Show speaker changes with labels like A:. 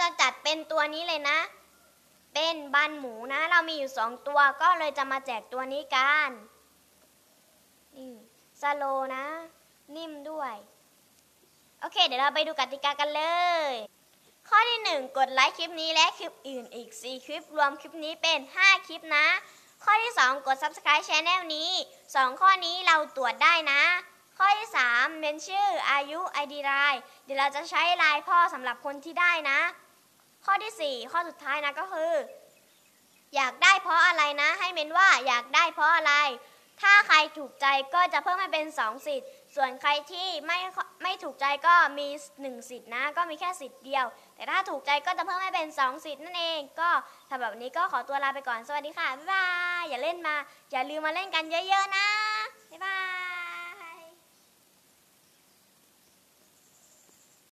A: จะจัดเป็นตัวนี้เลยนะ เป็นบันหมูนะ เรามีอยู่สองตัวก็เลยจะมาแจกตัวนี้กันนี่สโลนะ นิ่มด้วย โอเค เดี๋ยวเราไปดูกติกากันเลย ข้อที่ 1 กดไลค์คลิปนี้และคลิปอื่นอีก 4 คลิป รวมคลิปนี้เป็น 5 คลิปนะ ข้อที่ 2 กด Subscribe Channel นี้ 2 ข้อนี้เราตรวจได้นะข้อที่3เป็นชื่ออายุ ID ไลน์เดี๋ยวเราจะใช้ไลน์พ่อสำหรับคนที่ได้นะ ข้อที่ 4 ข้อสุดท้ายนะก็คือ อยากได้เพราะอะไรนะ ให้เมนว่าอยากได้เพราะอะไร ถ้าใครถูกใจก็จะเพิ่มให้เป็น2สิทธิ์ ส่วนใครที่ไม่ไม่ถูกใจก็มี 1 สิทธิ์นะ ก็มีแค่สิทธิ์เดียว แต่ถ้าถูกใจก็จะเพิ่มให้เป็น 2 สิทธิ์นั่นเอง ก็สำหรับวันนี้ก็ขอตัวลาไปก่อน สวัสดีค่ะ บ๊ายบาย อย่าเล่นมา อย่าลืมมาเล่นกันเยอะ ๆ นะ